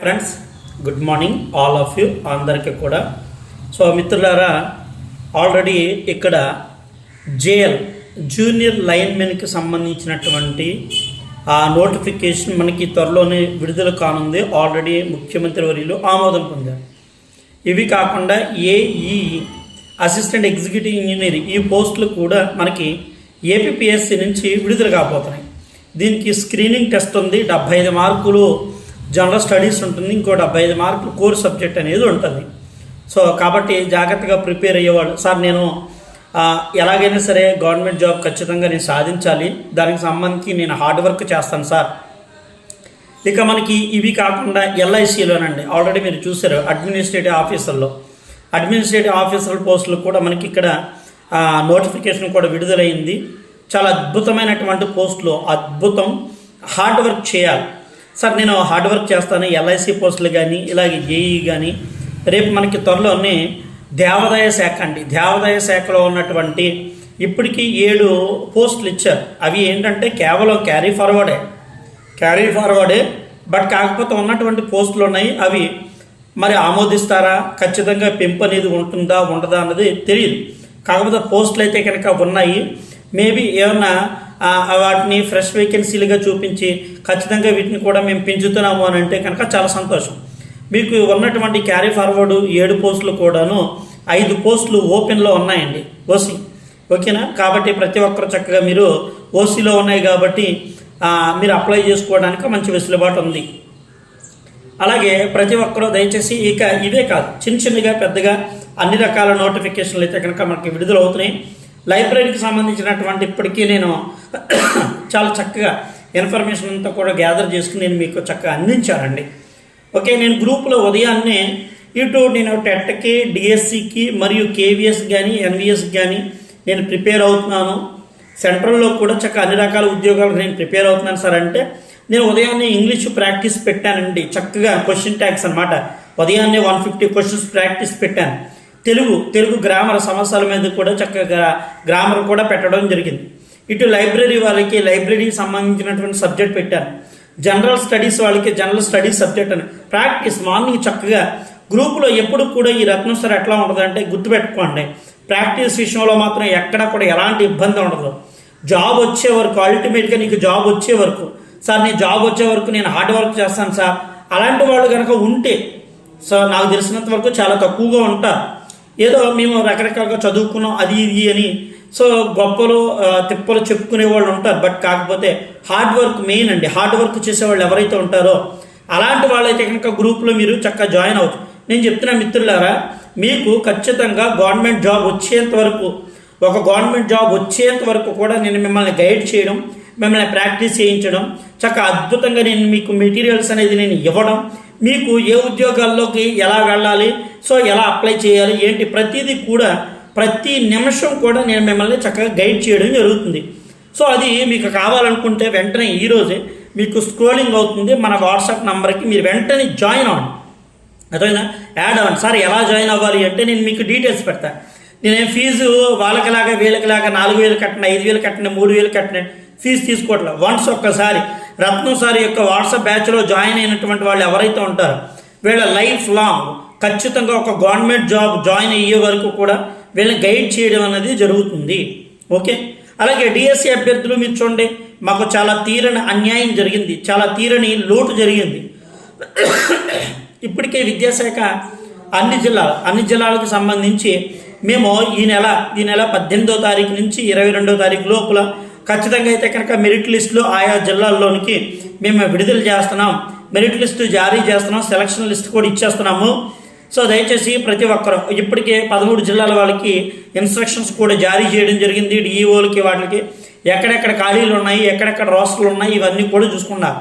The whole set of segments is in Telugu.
Friends good morning all of you అందరికీ కూడా. సో మిత్రులారా ఆల్రెడీ ఇక్కడ జేఎల్ జూనియర్ లైన్మెన్కి సంబంధించినటువంటి ఆ నోటిఫికేషన్ మనకి త్వరలోనే విడుదల కానుంది. ఆల్రెడీ ముఖ్యమంత్రి వర్యులు ఆమోదం పొందారు. ఇవి కాకుండా ఏఈ అసిస్టెంట్ ఎగ్జిక్యూటివ్ ఇంజనీర్ ఈ పోస్టులు కూడా మనకి ఏపీఎస్సి నుంచి విడుదల కాబోతున్నాయి. దీనికి స్క్రీనింగ్ టెస్ట్ ఉంది. డెబ్బై ఐదు మార్కులు జనరల్ స్టడీస్ ఉంటుంది ఇంకో డెబ్బై ఐదు మార్కులు కోర్ సబ్జెక్ట్ అనేది ఉంటుంది. సో కాబట్టి జాగ్రత్తగా ప్రిపేర్ అయ్యేవాళ్ళు. సార్ నేను ఎలాగైనా సరే గవర్నమెంట్ జాబ్ ఖచ్చితంగా నేను సాధించాలి. దానికి సంబంధించి నేను హార్డ్ వర్క్ చేస్తాను సార్. ఇక మనకి ఇవి కాకుండా ఎల్ఐసిలోనండి ఆల్రెడీ మీరు చూసారు అడ్మినిస్ట్రేటివ్ ఆఫీసర్లో అడ్మినిస్ట్రేటివ్ ఆఫీసర్ పోస్టులు కూడా మనకి ఇక్కడ నోటిఫికేషన్ కూడా విడుదలైంది. చాలా అద్భుతమైనటువంటి పోస్టులు అద్భుతం. హార్డ్ వర్క్ చేయాలి. సార్ నేను హార్డ్ వర్క్ చేస్తాను. ఎల్ఐసి పోస్టులు కానీ ఇలాగే జేఈ కానీ రేపు మనకి త్వరలోనే దేవాదాయ శాఖ అండి. దేవాదాయ శాఖలో ఉన్నటువంటి ఇప్పటికీ ఏడు పోస్టులు ఇచ్చారు. అవి ఏంటంటే కేవలం క్యారీ ఫార్వర్డే. క్యారీ ఫార్వర్డే బట్ కాకపోతే ఉన్నటువంటి పోస్టులు ఉన్నాయి. అవి మరి ఆమోదిస్తారా? ఖచ్చితంగా పెంపు అనేది ఉంటుందా ఉండదా అన్నది తెలియదు కాకపోతే పోస్టులు అయితే కనుక ఉన్నాయి. మేబీ ఏమన్నా వాటిని ఫ్రెష్ వేకెన్సీలుగా చూపించి ఖచ్చితంగా వీటిని కూడా మేము పెంచుతున్నాము అని అంటే కనుక చాలా సంతోషం. మీకు ఉన్నటువంటి క్యారీ ఫార్వర్డ్ ఏడు పోస్టులు కూడాను ఐదు పోస్టులు ఓపెన్లో ఉన్నాయండి ఓసీ. ఓకేనా? కాబట్టి ప్రతి ఒక్కరు చక్కగా మీరు ఓసీలో ఉన్నాయి కాబట్టి మీరు అప్లై చేసుకోవడానికి మంచి వెసులుబాటు ఉంది. అలాగే ప్రతి ఒక్కరూ దయచేసి ఇక ఇవే కాదు చిన్న చిన్నగా పెద్దగా అన్ని రకాల నోటిఫికేషన్లు అయితే కనుక మనకి విడుదల అవుతున్నాయి లైబ్రరీకి సంబంధించినటువంటి ఇప్పటికీ నేను చాలా చక్కగా ఇన్ఫర్మేషన్ అంతా కూడా గ్యాదర్ చేసుకుని నేను మీకు చక్కగా అందించానండి. ఓకే నేను గ్రూప్లో ఉదయాన్నే ఇటు నేను టెట్కి డిఎస్సికి మరియు కేవీఎస్ కానీ ఎన్విఎస్ కానీ నేను ప్రిపేర్ అవుతున్నాను. సెంట్రల్లో కూడా చక్కగా అన్ని రకాల ఉద్యోగాలకు నేను ప్రిపేర్ అవుతున్నాను సార్. అంటే నేను ఉదయాన్నే ఇంగ్లీష్ ప్రాక్టీస్ పెట్టానండి. చక్కగా క్వశ్చన్ ట్యాక్స్ అనమాట ఉదయాన్నే వన్ ఫిఫ్టీ క్వశ్చన్స్ ప్రాక్టీస్ పెట్టాను. తెలుగు తెలుగు గ్రామర్ సమస్యల మీద కూడా చక్కగా గ్రామర్ కూడా పెట్టడం జరిగింది. ఇటు లైబ్రరీ వాళ్ళకి లైబ్రరీకి సంబంధించినటువంటి సబ్జెక్ట్ పెట్టాను జనరల్ స్టడీస్ వాళ్ళకి జనరల్ స్టడీస్ సబ్జెక్ట్ అని. ప్రాక్టీస్ మార్నింగ్ చక్కగా గ్రూపులో ఎప్పుడు కూడా ఈ రత్నం సార్ ఎట్లా ఉండదంటే గుర్తుపెట్టుకోండి. ప్రాక్టీస్ విషయంలో మాత్రం ఎక్కడ కూడా ఎలాంటి ఇబ్బంది ఉండదు. జాబ్ వచ్చే వరకు అల్టిమేట్గా నీకు జాబ్ వచ్చే వరకు సార్ నేను జాబ్ వచ్చే వరకు నేను హార్డ్ వర్క్ చేస్తాను సార్. అలాంటి వాళ్ళు కనుక ఉంటే సో నాకు తెలిసినంత వరకు చాలా తక్కువగా ఉంటారు. ఏదో మేము రకరకాలుగా చదువుకున్నాం అది ఇది అని. సో గొప్పలు తిప్పలు చెప్పుకునే వాళ్ళు ఉంటారు. బట్ కాకపోతే హార్డ్ వర్క్ మెయిన్ అండి. హార్డ్ వర్క్ చేసే వాళ్ళు ఎవరైతే ఉంటారో అలాంటి వాళ్ళైతే కనుక గ్రూప్లో మీరు చక్కగా జాయిన్ అవచ్చు నేను చెప్తున్న మిత్రులారా మీకు ఖచ్చితంగా గవర్నమెంట్ జాబ్ వచ్చేంత వరకు ఒక గవర్నమెంట్ జాబ్ వచ్చేంత వరకు కూడా నేను మిమ్మల్ని గైడ్ చేయడం మిమ్మల్ని ప్రాక్టీస్ చేయించడం చక్కగా అద్భుతంగా నేను మీకు మెటీరియల్స్ అనేది నేను ఇవ్వడం మీకు ఏ ఉద్యోగాల్లోకి ఎలా వెళ్ళాలి? సో ఎలా అప్లై చేయాలి? ఏంటి? ప్రతిదీ కూడా ప్రతి నిమిషం కూడా నేను మిమ్మల్ని చక్కగా గైడ్ చేయడం జరుగుతుంది. సో అది మీకు కావాలనుకుంటే వెంటనే ఈరోజే మీకు స్క్రోలింగ్ అవుతుంది. మన వాట్సాప్ నెంబర్కి మీరు వెంటనే జాయిన్ అవ్వండి. అదేనా యాడ్ అవ్వండి సార్ ఎలా జాయిన్ అవ్వాలి అంటే నేను మీకు డీటెయిల్స్ పెడతాను నేనేం ఫీజు వాళ్ళకిలాగా వీళ్ళకిలాగా నాలుగు వేలు కట్టిన ఐదు వేలు కట్టిన మూడు వేలు కట్టిన ఫీజు తీసుకోవట్లేదు వన్స్ ఒక్కసారి రత్నం సార్ యొక్క వాట్సాప్ బ్యాచ్లో జాయిన్ అయినటువంటి వాళ్ళు ఎవరైతే ఉంటారో వీళ్ళ లైఫ్ లాంగ్ ఖచ్చితంగా ఒక గవర్నమెంట్ జాబ్ జాయిన్ అయ్యే వరకు కూడా వీళ్ళని గైడ్ చేయడం అనేది జరుగుతుంది. ఓకే? అలాగే డిఎస్సి అభ్యర్థులు మీరు చూడండి మాకు చాలా తీరని అన్యాయం జరిగింది చాలా తీరని లోటు జరిగింది. ఇప్పటికే విద్యాశాఖ అన్ని జిల్లాలు అన్ని జిల్లాలకు సంబంధించి మేము ఈ నెల ఈ నెల పద్దెనిమిదో తారీఖు నుంచి ఇరవై రెండో తారీఖు లోపల ఖచ్చితంగా అయితే కనుక మెరిట్ లిస్టులు ఆయా జిల్లాల్లోనికి మేము విడుదల చేస్తున్నాం. మెరిట్ లిస్టు జారీ చేస్తున్నాం. సెలక్షన్ లిస్ట్ కూడా ఇచ్చేస్తున్నాము. సో దయచేసి ప్రతి ఒక్కరు ఇప్పటికే పదమూడు జిల్లాల వాళ్ళకి ఇన్స్ట్రక్షన్స్ కూడా జారీ చేయడం జరిగింది. డిఈఓలకి వాటికి ఎక్కడెక్కడ ఖాళీలు ఉన్నాయి ఎక్కడెక్కడ రోస్టర్లు ఉన్నాయి ఇవన్నీ కూడా చూసుకున్నారు.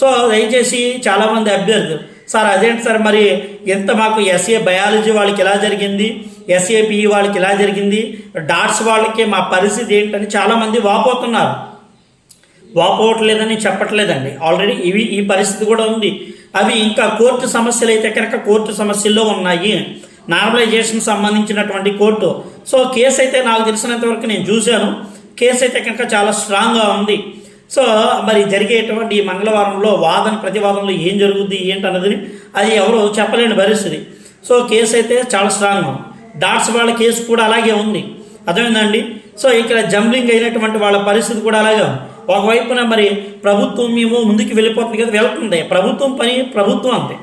సో దయచేసి చాలామంది అభ్యర్థులు సార్ అదేంటి సార్ మరి ఎంత మాకు ఎస్ఏ బయాలజీ వాళ్ళకి ఎలా జరిగింది? ఎస్ఏపిఈ వాళ్ళకి ఎలా జరిగింది? డాట్స్ వాళ్ళకి మా పరిస్థితి ఏంటని చాలామంది వాపోతున్నారు. వాపోవట్లేదని చెప్పట్లేదండి. ఆల్రెడీ ఇవి ఈ పరిస్థితి కూడా ఉంది. అవి ఇంకా కోర్టు సమస్యలు అయితే కనుక కోర్టు సమస్యల్లో ఉన్నాయి. నార్మలైజేషన్ సంబంధించినటువంటి కోర్టు. సో కేసు అయితే నాకు తెలిసినంత వరకు నేను చూశాను. కేసు అయితే కనుక చాలా స్ట్రాంగ్గా ఉంది. సో మరి జరిగేటువంటి ఈ మంగళవారంలో వాదన ప్రతివాదనలో ఏం జరుగుద్ది ఏంటి అన్నది అది ఎవరు చెప్పలేని పరిస్థితి. సో కేసు అయితే చాలా స్ట్రాంగ్ డాట్స్ వాళ్ళ కేసు కూడా అలాగే ఉంది. అర్థమైందండి? సో ఇక్కడ జంబ్లింగ్ అయినటువంటి వాళ్ళ పరిస్థితి కూడా అలాగే ఒకవైపున మరి ప్రభుత్వం ఏమో ముందుకు వెళ్ళిపోతుంది కదా వెళ్తుంది. ప్రభుత్వం పని ప్రభుత్వం అంతే.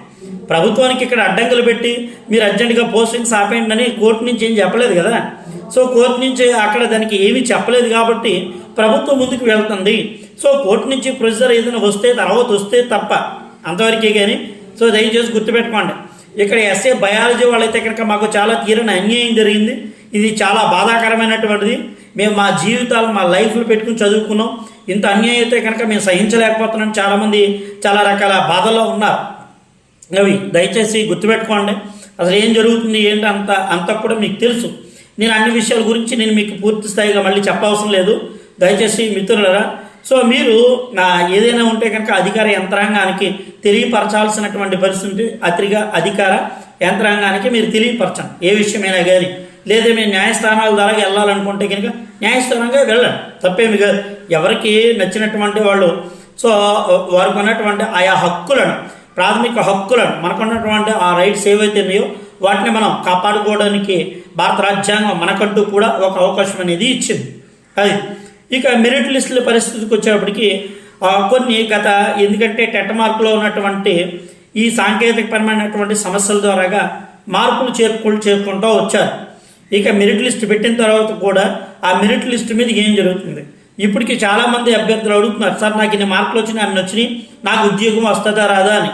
ప్రభుత్వానికి ఇక్కడ అడ్డంకులు పెట్టి మీరు అర్జెంటుగా పోస్టింగ్స్ ఆపేయండి అని కోర్టు నుంచి ఏం చెప్పలేదు కదా. సో కోర్టు నుంచి అక్కడ దానికి ఏమీ చెప్పలేదు కాబట్టి ప్రభుత్వం ముందుకు వెళ్తుంది. సో కోర్టు నుంచి ప్రొసీజర్ ఏదైనా వస్తే తర్వాత వస్తే తప్ప అంతవరకే కానీ సో దయచేసి గుర్తుపెట్టుకోండి. ఇక్కడ ఎస్ఏ బయాలజీ వాళ్ళైతే కనుక మాకు చాలా తీరని అన్యాయం జరిగింది. ఇది చాలా బాధాకరమైనటువంటిది. మేము మా జీవితాలు మా లైఫ్లు పెట్టుకుని చదువుకున్నాం. ఇంత అన్యాయం అయితే కనుక మేము సహించలేకపోతున్నాం. చాలామంది చాలా రకాల బాధల్లో ఉన్నారు. అవి దయచేసి గుర్తుపెట్టుకోండి. అసలు ఏం జరుగుతుంది ఏంటి అంత అంత కూడా మీకు తెలుసు. నేను అన్ని విషయాల గురించి నేను మీకు పూర్తి స్థాయిగా మళ్ళీ చెప్పవసరం లేదు. దయచేసి మిత్రులరా సో మీరు ఏదైనా ఉంటే కనుక అధికార యంత్రాంగానికి తెలియపరచాల్సినటువంటి పరిస్థితి అతిగా అధికార యంత్రాంగానికి మీరు తెలియపరచండి. ఏ విషయమైనా కానీ లేదా మీరు న్యాయస్థానాల ద్వారా వెళ్ళాలనుకుంటే కనుక న్యాయస్థానంగా వెళ్ళండి. తప్పేమి కాదు. ఎవరికి నచ్చినటువంటి వాళ్ళు సో వారికి ఉన్నటువంటి ఆయా హక్కులను ప్రాథమిక హక్కులను మనకున్నటువంటి ఆ రైట్స్ ఏవైతే ఉన్నాయో వాటిని మనం కాపాడుకోవడానికి భారత రాజ్యాంగం మనకంటూ కూడా ఒక అవకాశం అనేది ఇచ్చింది. అది. ఇక మెరిట్ లిస్టుల పరిస్థితికి వచ్చేటప్పటికి కొన్ని గత ఎందుకంటే టెట్ మార్కులో ఉన్నటువంటి ఈ సాంకేతికపరమైనటువంటి సమస్యల ద్వారాగా మార్పులు చేర్పులు చేరుకుంటూ వచ్చారు. ఇక మెరిట్ లిస్ట్ పెట్టిన తర్వాత కూడా ఆ మెరిట్ లిస్ట్ మీద ఏం జరుగుతుంది? ఇప్పటికి చాలామంది అభ్యర్థులు అడుగుతున్నారు సార్ నాకు ఇన్ని మార్కులు వచ్చినాయి అన్ని వచ్చినాయి నాకు ఉద్యోగం వస్తుందా రాదా? అని.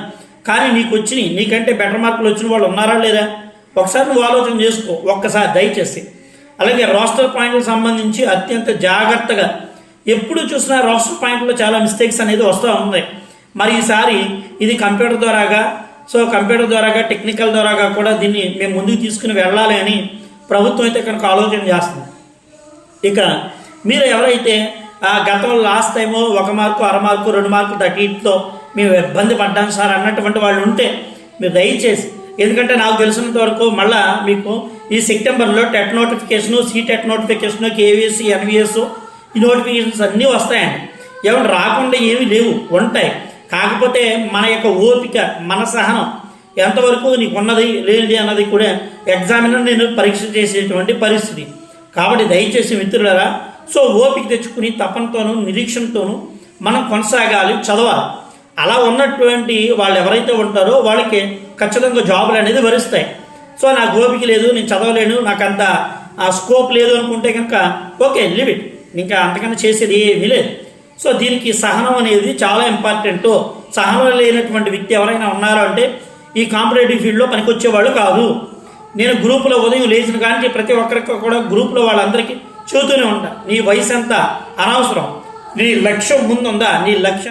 కానీ నీకు వచ్చినాయి నీకంటే బెటర్ మార్కులు వచ్చిన వాళ్ళు ఉన్నారా లేదా? ఒకసారి నువ్వు ఆలోచన చేసుకో ఒక్కసారి దయచేసి. అలాగే రోస్టర్ పాయింట్లకు సంబంధించి అత్యంత జాగ్రత్తగా ఎప్పుడు చూసినా రోస్టర్ పాయింట్లో చాలా మిస్టేక్స్ అనేది వస్తూ ఉన్నాయి. మరి ఈసారి ఇది కంప్యూటర్ ద్వారాగా సో కంప్యూటర్ ద్వారాగా టెక్నికల్ ద్వారాగా కూడా దీన్ని మేము ముందుకు తీసుకుని వెళ్ళాలి అని ప్రభుత్వం అయితే కనుక ఆలోచన చేస్తుంది. ఇక మీరు ఎవరైతే ఆ గతంలో లాస్ట్ టైము ఒక మార్కు అర మార్కు రెండు మార్కులు తగ్గితో మేము ఇబ్బంది పడ్డాం సార్ అన్నటువంటి వాళ్ళు ఉంటే మీరు దయచేసి ఎందుకంటే నాకు తెలిసినంత వరకు మళ్ళా మీకు ఈ సెప్టెంబర్లో TET notification CTET notification KVS NVS ఈ నోటిఫికేషన్స్ అన్నీ వస్తాయండి. ఏమైనా రాకుండా ఏమీ లేవు ఉంటాయి. కాకపోతే మన యొక్క ఓపిక మన సహనం ఎంతవరకు నీకు ఉన్నది లేనిది అన్నది కూడా ఎగ్జామినర్ నేను పరీక్ష చేసేటువంటి పరిస్థితి. కాబట్టి దయచేసి మిత్రులారా సో ఓపిక తెచ్చుకుని తపనతోనూ నిరీక్షణతోనూ మనం కొనసాగాలి చదవాలి. అలా ఉన్నటువంటి వాళ్ళు ఎవరైతే ఉంటారో వాళ్ళకి ఖచ్చితంగా జాబులు అనేది వరిస్తాయి. సో నాకు ఓపిక లేదు నేను చదవలేను నాకు అంత ఆ స్కోప్ లేదు అనుకుంటే కనుక ఓకే లివ్ ఇట్. ఇంకా అంతకన్నా చేసేది ఏమీ లేదు. సో దీనికి సహనం అనేది చాలా ఇంపార్టెంట్. సహనం లేనటువంటి వ్యక్తి ఎవరైనా ఉన్నారో అంటే ఈ కాంపిటేటివ్ ఫీల్డ్లో పనికొచ్చేవాళ్ళు కాదు. నేను గ్రూపులో ఉదయం లేచిన కానీ ప్రతి ఒక్కరికి కూడా గ్రూపులో వాళ్ళందరికీ చెబుతూనే ఉంటా. నీ వయసు ఎంత అనవసరం. నీ లక్ష్యం ముందుందా? నీ లక్ష్యం